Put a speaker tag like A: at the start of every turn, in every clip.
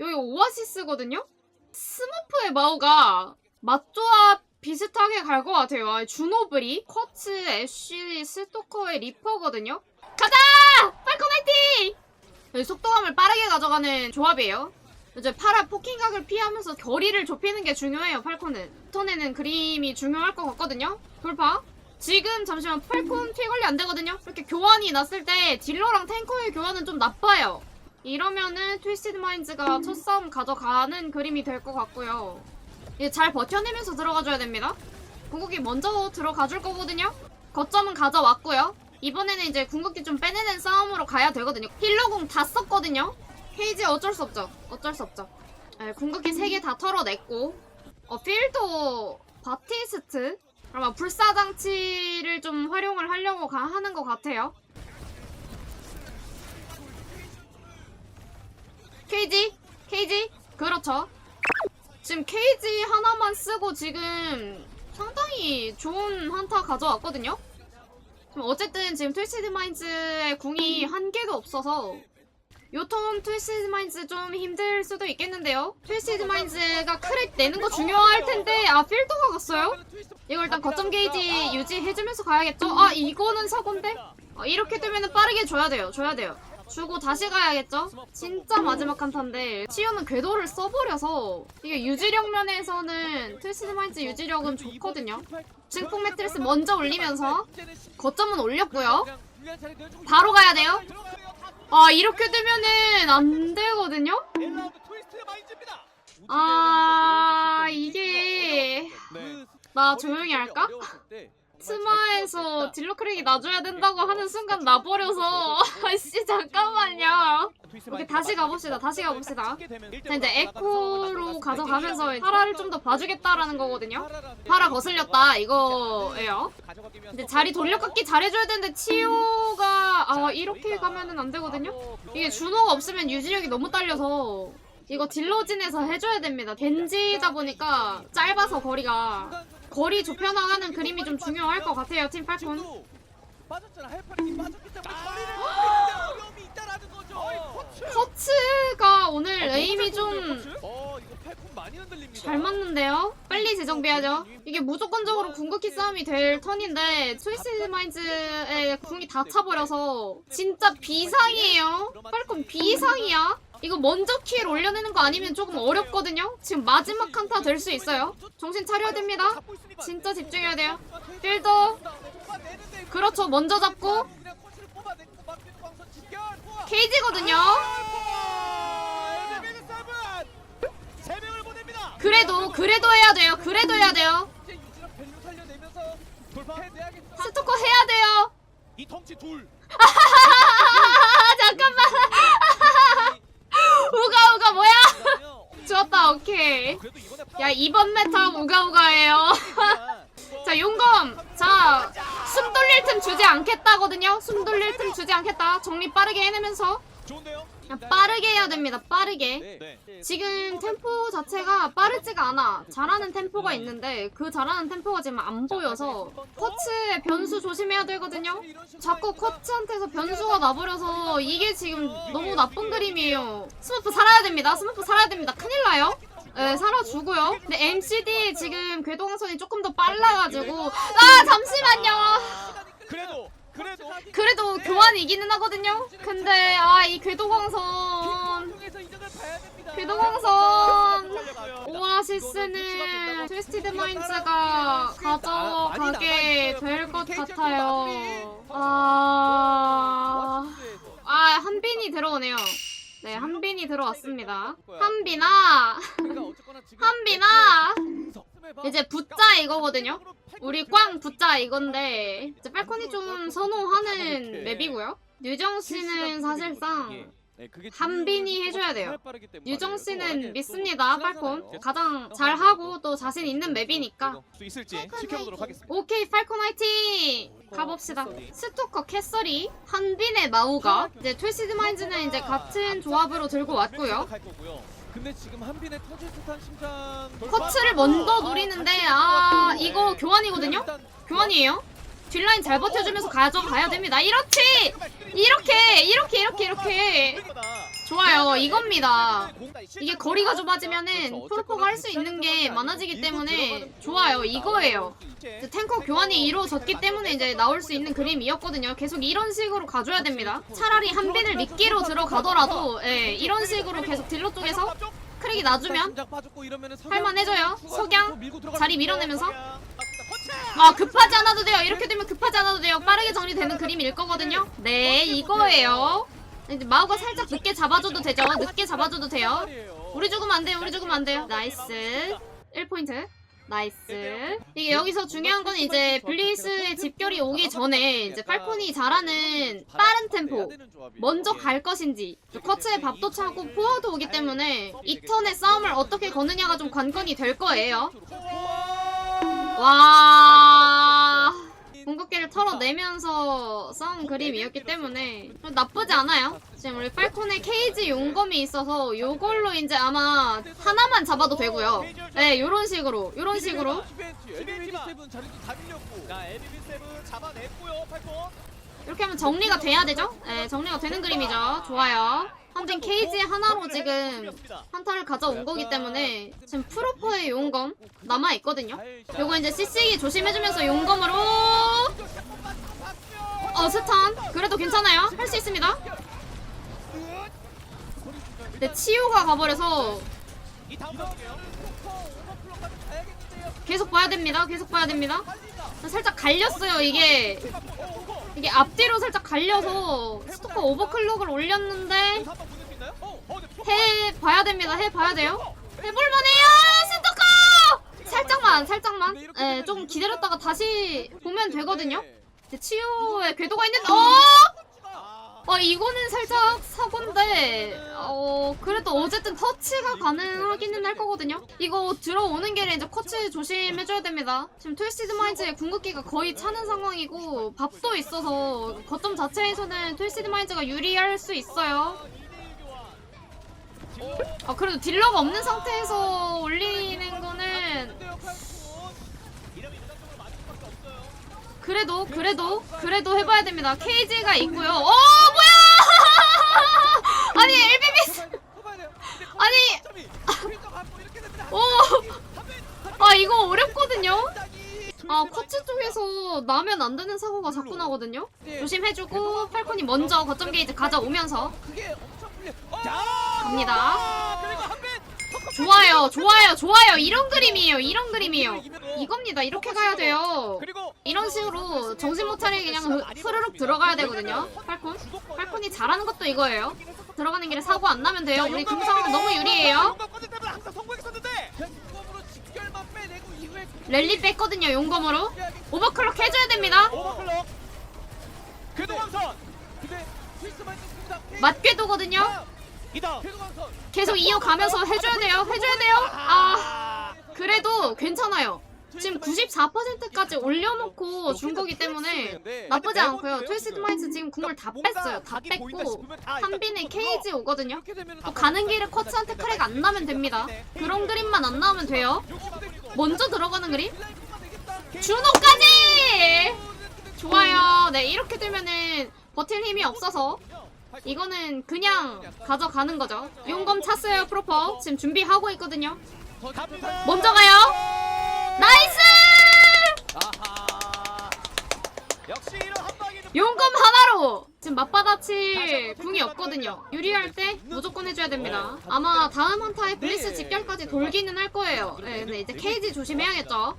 A: 여기 오아시스거든요? 스머프의 마우가 맛조합 비슷하게 갈 것 같아요. 아, 주노브리, 쿼츠, 애쉬, 스토커의 리퍼거든요? 가자! 팔콘 화이팅! 속도감을 빠르게 가져가는 조합이에요. 이제 파라 포킹각을 피하면서 거리를 좁히는 게 중요해요, 팔콘은. 턴에는 그림이 중요할 것 같거든요? 돌파. 지금 잠시만 팔콘 피 관리 안 되거든요? 이렇게 교환이 났을 때 딜러랑 탱커의 교환은 좀 나빠요. 이러면은 트위스티드 마인즈가 첫 싸움 가져가는 그림이 될 것 같고요. 이제 잘 버텨내면서 들어가줘야 됩니다. 궁극기 먼저 들어가줄 거거든요? 거점은 가져왔고요. 이번에는 이제 궁극기 좀 빼내는 싸움으로 가야 되거든요. 힐러궁 다 썼거든요? 케이지 어쩔 수 없죠. 어쩔 수 없죠. 네, 궁극기 3개 다 털어냈고 어, 필도 바티스트? 아마 불사장치를 좀 활용을 하려고 가- 하는 것 같아요. 케이지? 케이지? 그렇죠. 지금 케이지 하나만 쓰고 지금 상당히 좋은 한타 가져왔거든요? 어쨌든 지금 트위시드 마인즈의 궁이 한 개도 없어서 요턴 트위시드 마인즈 좀 힘들 수도 있겠는데요? 트위시드 마인즈가 크랩 내는 거 중요할 텐데 아 필더가 갔어요? 이거 일단 거점 게이지 유지해주면서 가야겠죠? 아 이거는 사고인데? 어, 이렇게 되면 빠르게 줘야 돼요 줘야 돼요 주고 다시 가야겠죠? 진짜 마지막 한타인데 치유는 궤도를 써버려서 이게 유지력 면에서는 트위시드 마인즈 유지력은 좋거든요 증폭 매트리스 먼저 올리면서 거점은 올렸고요 바로 가야 돼요 아 이렇게 되면은 안 되거든요? 아 이게 나 조용히 할까? 스마에서 딜러 크랙이 놔줘야 된다고 하는 순간 나버려서. 아씨 잠깐만요. 오케이 다시 가봅시다 다시 가봅시다. 자 이제 에코로 가져가면서 파라를 좀 더 봐주겠다라는 거거든요. 파라 거슬렸다 이거예요. 근데 자리 돌려깎기 잘해줘야 되는데 치유가 아 이렇게 가면은 안 되거든요? 이게 준호가 없으면 유지력이 너무 딸려서 이거 딜러진에서 해줘야 됩니다. 겐지다 보니까 짧아서 거리가 거리 좁혀 나가는 그림이 좀 중요할 것 같아요 팀 팔콘
B: 빠졌잖아. 헬파리 빠졌기 때문에 거리를 아! 있다라는 거죠.
A: 커츠가 오늘 에임이 좀
B: 어, 이거 팔콘 많이 흔들립니다.
A: 잘 맞는데요? 빨리 재정비하죠. 이게 무조건적으로 궁극기 싸움이 될 턴인데 스위스 마인즈의 궁이 다 차버려서 진짜 비상이에요. 팔콘 비상이야. 이거 먼저 킬 올려내는 거 아니면 조금 어렵거든요. 지금 마지막 한타 될 수 있어요. 정신 차려야 됩니다. 진짜 집중해야 돼요. 필더 그렇죠. 먼저 잡고. 케이지거든요. 그래도 그래도 해야 돼요. 그래도 해야 돼요. 스토커 해야 돼요.
B: 이 덩치 둘.
A: 아 잠깐만. 우가 우가 뭐야? 좋았다 오케이. 야 이번 메타 우가 우가예요. 자 용검 자 숨 돌릴 틈 주지 않겠다거든요. 숨 돌릴 틈 주지 않겠다. 정리 빠르게 해내면서
B: 좋은데요?
A: 야, 빠르게 해야 됩니다. 빠르게.
B: 네.
A: 지금 템포 자체가 빠르지가 않아. 잘하는 템포가 있는데 그 잘하는 템포가 지금 안 보여서 커츠의 변수 조심해야 되거든요. 자꾸 커츠한테서 변수가 나버려서 이게 지금 너무 나쁜 그림이에요. 스머프 살아야 됩니다. 스머프 살아야 됩니다. 큰일 나요. 네, 살아주고요. 근데 MCD 지금 궤도광선이 조금 더 빨라가지고 아 잠시만요.
B: 그래도 그래도
A: 그래도 교환이 이기는 하거든요. 근데 아 이 궤도광선. 궤도광선 오아시스는 트위스티드 마인즈가 가져가게 될 것 같아요. 아, 아 한빈이 들어오네요. 네, 한빈이 들어왔습니다. 한빈아, 한빈아. 이제 붙자 이거거든요. 우리 꽝 붙자 이건데 이제 팔콘이 좀 선호하는 맵이고요. 유정 씨는 사실상 한빈이 해줘야 돼요. 유정 씨는 믿습니다, 팔콘. 가장 잘하고 또 자신 있는 맵이니까. 오케이, 팔콘 화이팅! 가봅시다. 스토커 캐서리, 한빈의 마우가 이제 트위시드 마인즈는 이제 같은 조합으로 들고 왔고요.
B: 근데 지금 한빈의 터질 듯한 심장
A: 커츠를 먼저 노리는데 아 이거 교환이거든요? 교환이에요. 뒷라인 잘 버텨주면서 가져가야 됩니다. 이렇지! 이렇게! 이렇게 이렇게 이렇게! 좋아요. 이겁니다. 이게 거리가 좁아지면은 프로포가 할 수 있는 게 많아지기 때문에 좋아요. 이거예요. 탱커 교환이 이루어졌기 때문에 이제 나올 수 있는 그림이었거든요. 계속 이런 식으로 가줘야 됩니다. 차라리 한 빈을 미끼로 들어가더라도 예, 이런 식으로 계속 딜러 쪽에서 크랙이 놔주면 할만해져요. 석양 자리 밀어내면서 아 급하지 않아도 돼요. 이렇게 되면 급하지 않아도 돼요. 빠르게 정리되는 그림일 거거든요. 네 이거예요. 이제 마우가 살짝 늦게 잡아줘도 되죠. 늦게 잡아줘도 돼요. 우리 죽으면 안 돼요. 우리 죽으면 안 돼요. 나이스. 1포인트. 나이스. 이게 여기서 중요한 건 이제 블리스의 집결이 오기 전에 이제 팔콘이 잘하는 빠른 템포. 먼저 갈 것인지 커츠에 밥도 차고 포화도 오기 때문에 이 턴의 싸움을 어떻게 거느냐가 좀 관건이 될 거예요. 와 궁극기를 털어내면서 싸운 그림이었기 때문에 나쁘지 않아요. 지금 우리 팔콘의 케이지 용검이 있어서 요걸로 이제 아마 하나만 잡아도 되고요. 네, 요런 식으로, 요런 식으로.
B: LBB7 자리도 다 밀렸고.
C: 자, LBB7 잡아냈고요, 팔콘.
A: 이렇게 하면 정리가 돼야 되죠? 네, 정리가 되는 그림이죠. 좋아요. 한빈 케이지 하나로 지금 한타를 가져온 거기 때문에 지금 프로포의 용검 남아있거든요. 요거 이제 CC기 조심해주면서 용검으로 어 스탄 그래도 괜찮아요. 할 수 있습니다. 근데 치유가 가버려서. 계속 봐야 됩니다. 계속 봐야 됩니다. 살짝 갈렸어요 이게.
C: 어,
A: 이게 앞뒤로 살짝 갈려서 스토커 오버클럭을 올렸는데 해봐야 됩니다. 해봐야 돼요. 해볼만 해요 스토커 살짝만 살짝만. 예, 좀 기다렸다가 다시 보면 되거든요. 근데 치유에 궤도가 있는데 어?
C: 아,
A: 어 이거는 살짝 사고인데 어 그래도 어쨌든 터치가 가능하기는 할 거거든요. 이거 들어오는 길에 이제 커치 조심해줘야 됩니다. 지금 트위스티드 마인즈의 궁극기가 거의 차는 상황이고 밥도 있어서 거점 자체에서는 트위스티드 마인즈가 유리할 수 있어요 아 그래도 딜러가 없는 상태에서 올리는 거는. 그래도 그래도 그래도 해봐야 됩니다 케이지가 있고요 어 뭐야 아니 LBB
B: 뽑아야 돼요.
A: 아니
B: 점이 휘가 갖고 이렇게 됩니다.
A: 오! 아 이거 어렵거든요? 아 커츠 쪽에서 나면 안 되는 사고가 자꾸 나거든요? 조심해주고 팔콘이 먼저 거점 게이지 가져오면서
B: 그게 엄청 불리.
A: 갑니다.
B: 아,
A: 좋아요 좋아요 좋아요. 이런 그림이에요 이런 그림이에요. 이겁니다. 이렇게 가야 돼요. 이런 식으로 정신 못 차리게 그냥 흐- 흐르륵 들어가야 되거든요. 팔콘. 팔콘이 잘하는 것도 이거예요. 들어가는 길에 사고 안 나면 돼요. 우리 금상은 너무 유리해요. 랠리 뺐거든요 용검으로. 오버클럭 해줘야 됩니다. 맞궤도거든요
C: 이다.
A: 계속 이어가면서 해줘야 돼요 해줘야 돼요? 아 그래도 괜찮아요. 지금 94%까지 올려놓고 준 거기 때문에 나쁘지 않고요. 트위스트 마인즈 지금 궁을 다 뺐어요. 다 뺐고 한빈의 케이지 오거든요. 또 가는 길에 커츠한테 크랙 안 나면 됩니다. 그런 그림만 안 나오면 돼요. 먼저 들어가는 그림? 준호까지! 좋아요. 네 이렇게 되면은 버틸 힘이 없어서 이거는 그냥 가져가는 거죠. 용검 찼어요 프로퍼. 지금 준비하고 있거든요. 먼저 가요. 나이스! 용검 하나로! 지금 맞받아칠 궁이 없거든요. 유리할 때 무조건 해줘야 됩니다. 아마 다음 한타에 블리스 직결까지 돌기는 할 거예요. 네, 근데 이제 케이지 조심해야겠죠.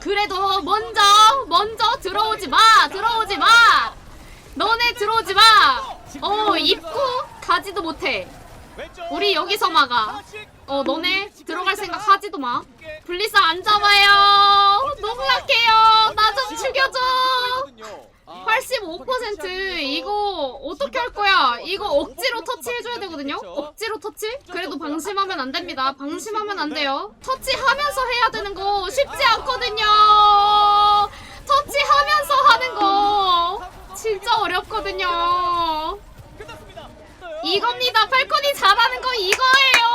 A: 그래도 먼저 먼저 들어오지 마! 들어오지 마 너네 들어오지 마 어 입구 가지도 못해. 우리 여기서 막아. 어 너네 들어갈 생각 하지도 마. 블리스 안 잡아요. 너무 약해요. 나 좀 죽여줘. 85% 이거 어떻게 할 거야? 이거 억지로 터치해줘야 되거든요? 억지로 터치? 그래도 방심하면 안 됩니다. 방심하면 안 돼요. 터치하면서 해야 되는 거 쉽지 않거든요. 터치하면서 하는 거 진짜 어렵거든요. 이겁니다. 팔콘이 잘하는 거 이거예요.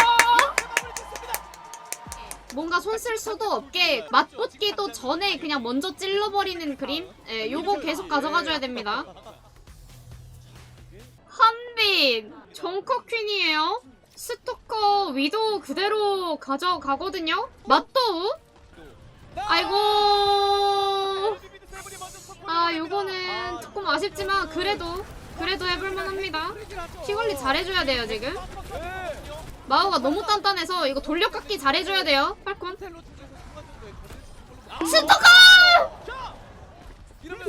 A: 뭔가 손 쓸 수도 없게 맞붙기도 전에 그냥 먼저 찔러버리는 그림? 예, 요거 계속 가져가줘야 됩니다. 한빈 퀸 정커 퀸이에요. 스토커 위도 그대로 가져가거든요. 맞도우 아이고 아 요거는 조금 아쉽지만 그래도 그래도 해볼만합니다. 피 관리 잘해줘야 돼요 지금. 마오가 너무 단단해서 이거 돌려깎기 잘해줘야 돼요 팔콘. 스토커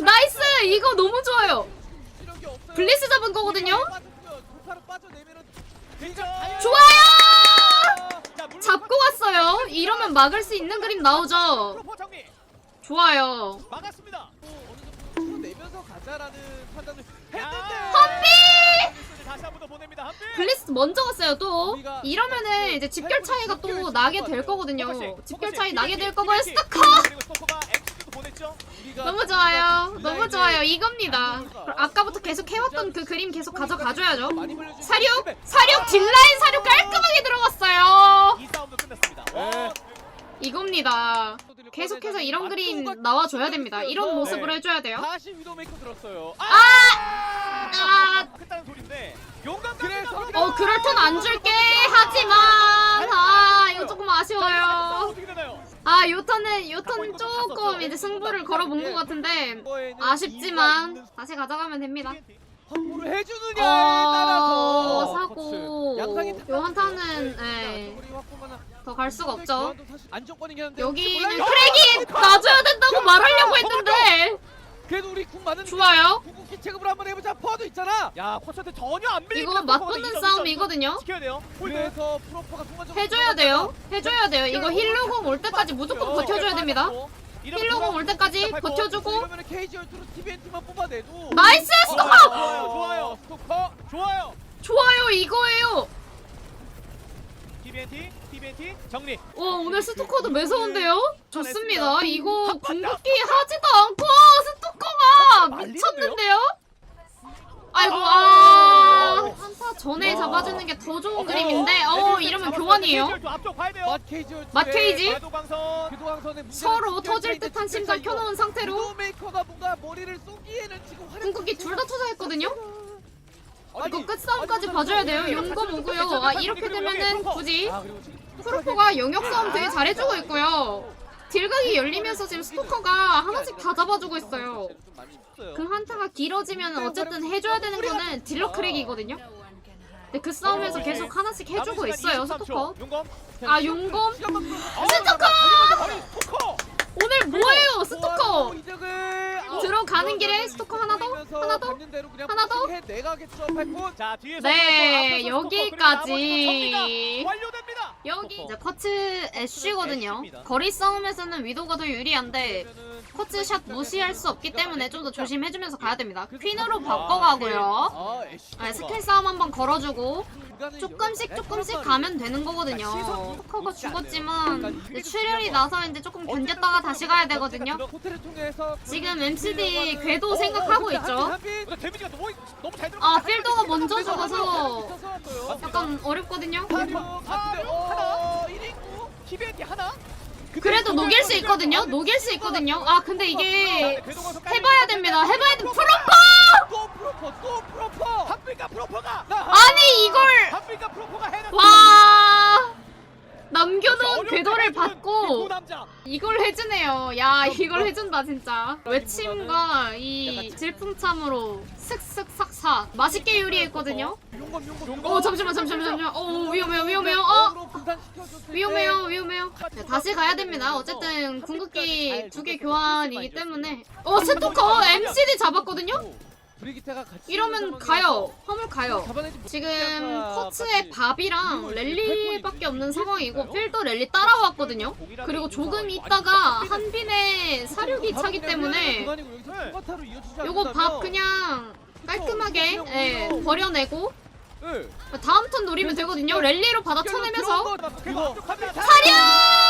A: 나이스! 이거 너무 좋아요. 블리스 잡은 거거든요? 좋아요! 잡고 왔어요. 이러면 막을 수 있는 그림 나오죠? 좋아요.
C: 막았습니다.
B: 내면서 가자라는 판단을 했는데
A: 헌비!
C: 다시 한 번 더 보냅니다. 한비.
A: 블리스 먼저 갔어요 또. 이러면은 이제 집결 차이가 또 나게 될 거거든요. 집결 차이 나게 될 거고요. 스토커!
C: 그리고 스토커가 엑스도 보냈죠.
B: 우리가
A: 너무 좋아요. 너무 좋아요. 이겁니다. 아까부터 계속 해왔던 그 그림 계속 가져가줘야죠.
B: 많이
A: 사륙! 사륙! 딜라인 사륙 깔끔하게 들어갔어요.
C: 이 싸움도 끝났습니다.
B: 네.
A: 이겁니다 계속해서 이런 그림 나와줘야 됩니다. 이런 모습으로 해줘야 돼요.
B: 다시 위도메이커 들었어요.
A: 아!
C: 소리인데 용감
B: 그래서
A: 어 그럴 턴 안 줄게. 하지만 아! 이거 조금 아쉬워요.
C: 어떻게 되나요?
A: 아 요턴은 요턴 조금 이제 승부를 걸어본 것 같은데
B: 이거에는
A: 아쉽지만 다시 가져가면 됩니다
B: 확보를 해주느냐에 따라서.
A: 어 사고.
B: 양상이
A: 요 한타는 예, 더 갈 수가 없죠.
B: 안정권이긴 한데
A: 여기는
B: 몰라요.
A: 크랙이 놔줘야 된다고 말하려고 했는데.
B: 그래도 우리 궁 많은
A: 좋아요.
B: 궁극기 체급을 한번 해보자. 퍼도 있잖아.
C: 야 코스한테 전혀 안 밀리고
A: 이거 맞붙는 싸움이거든요.
C: 지켜야 돼요. 홀드.
B: 그래서 프로퍼가 순간적으로
A: 해줘야 돼요. 해줘야 돼요. 이거 힐로공 올 때까지 무조건 버텨줘야 됩니다 힐로공 올 때까지 버텨주고
B: 뽑아내도
A: 나이스
B: 어,
A: 스토커
C: 좋아요, 좋아요.
B: 스토커
C: 좋아요.
A: 좋아요 이거예요
C: TBNT, TBNT 정리.
A: 와 오늘 스토커도 매서운데요? 좋습니다 이거 궁극기 하지도 않고 스토커가 미쳤는데요? 아이고 아 한타 전에 잡아주는 게 더 좋은 그림인데 어 이러면 교환이에요.
C: 앞쪽 봐야 돼요.
B: 맛 KG 열투
A: 맛 케이지?
C: 대도광선.
B: 교도광선에
A: 서로 터질 듯한 심장 켜놓은 상태로.
B: 위도메이커가 뭔가 머리를 쏘기에는 지금 활약
A: 궁극기 둘 다 투자했거든요?
B: 아니,
A: 이거 끝싸움까지 봐줘야 돼요. 용검 오고요. 아 이렇게 되면은 굳이
B: 아 그리고 지금
A: 프로포가 영역 싸움 되게 잘해주고 있고요 딜각이 열리면서 지금 스토커가 하나씩 다 잡아주고 있어요. 그 한타가 길어지면 어쨌든 해줘야 되는 거는 딜러 크랙이거든요 근데 그 싸움에서 계속 하나씩 해주고 있어요 스토커. 아 용검
B: 끌어서
A: 스토커! 오늘 뭐예요 스토커
B: 아,
A: 들어가는 길에 스토커 하나 더? 하나 더? 하나 더?
C: 자, 뒤에서
A: 네
C: 앞에서 스토커, 그리고
A: 여기까지
C: 나머지 정리가 완료됩니다.
A: 여기 이제 커츠 애쉬거든요 거리 싸움에서는 위도가 더 유리한데 커츠 샷 무시할 수 없기 때문에 좀 더 조심해주면서 가야 됩니다. 퀸으로 바꿔가고요.
B: 아 애쉬
A: 아, 스킬 싸움 한번 걸어주고 조금씩 조금씩 가면 되는 거거든요. 스커가 죽었지만 이제 출혈이 나서 이제 조금 견뎠다가 다시 가야 되거든요. 지금 MCD 궤도 생각하고 있죠. 아 필더가 먼저 죽어서 약간 어렵거든요.
B: 하나. 1인구
C: TBNT 하나.
A: 그래도 녹일 수 있거든요. 녹일 수 있거든요. 아 근데 이게 해봐야 됩니다. 해봐야 돼. 프로퍼!
B: 또 프로퍼 또 프로퍼
C: 한필가 프로퍼가.
A: 아니 이걸
C: 한필가 프로퍼가 해냈.
A: 와 남겨놓은 궤도를 이걸 해주네요. 야 이걸 해준다 진짜. 외침과 이 질풍참으로 슥슥 삭삭 맛있게 요리했거든요.
B: 용검 용검
A: 어 잠시만 잠시만 잠시만. 어 위험해요 위험해요. 어 위험해요 위험해요. 자, 다시 가야 됩니다. 어쨌든 궁극기 두 개 교환이기 때문에. 어 스토커 MCD 잡았거든요.
B: 브리기테가 같이
A: 이러면 가요. 화물 가요.
B: 잡아내지 못-
A: 지금 커츠의 밥이랑 랠리밖에 없는 상황이고 필도 랠리 따라왔거든요. 그리고 조금 있다가 한빈의 사륙이 차기 때문에 요거 밥 그냥 깔끔하게 예, 버려내고
B: 네.
A: 다음 턴 노리면 되거든요. 랠리로 받아 쳐내면서
B: 이거
A: 사륙!